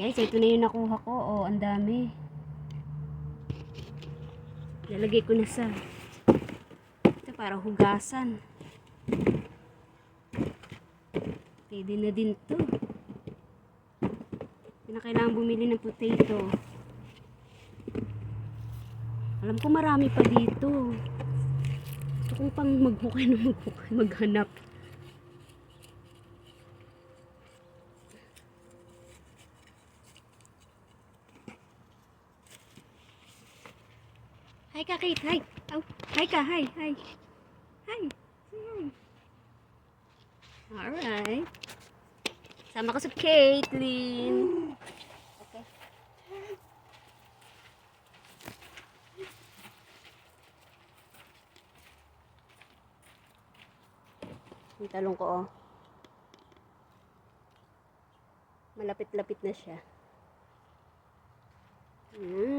Guys, ito na yung nakuha ko. Oh, ang dami. Lalagay ko na sa ito para hugasan. Pwede na din to. Hindi na kailangan bumili ng potato. Alam ko marami pa dito. Gusto kong pang maghukay na maghukay, maghanap. Hi ka, Kate. Hi. Oh, hi ka. Hi. Hi. Hi. Say hi. Alright. Sama ko sa Caitlyn. Okay. Yung talong ko, oh. Malapit-lapit na siya. Yan.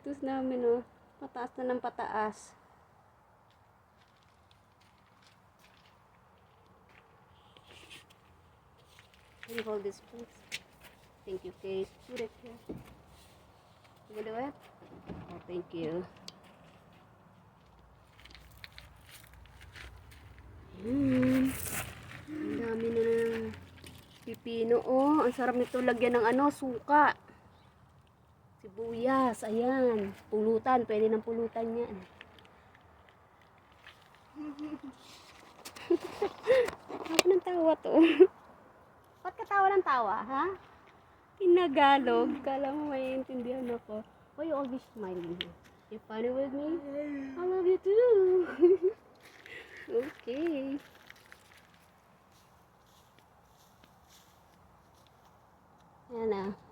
Lettuce namin, oh. Pataas na ng pataas. Can you hold this, please? Thank you, Kate. Put it here. You gonna do it? Oh, thank you. Hmm. Ang dami na ng pipino. Oh, ang sarap nito lagyan ng ano, suka. Sibuyas, ayan. Pulutan, pwede ng pulutan yan. Ako ng tawa to. Ba't ka tawa ng tawa, ha? Tinagalog. Kala mo maiintindihan ako. Why you always smiling? You funny with me? I love you too. okay. Yan na.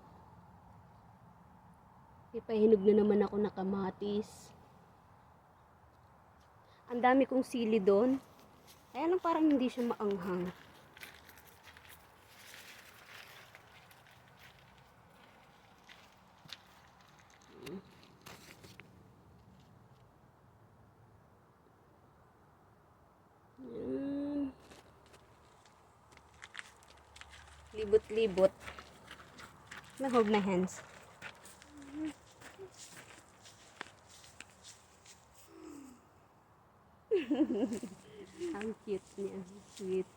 Ipahinog na naman ako na kamatis. Ang dami kong sili doon. Kaya lang parang hindi siya maanghang. Libot-libot. Na hold my hands. Ang cute niya. Sweet.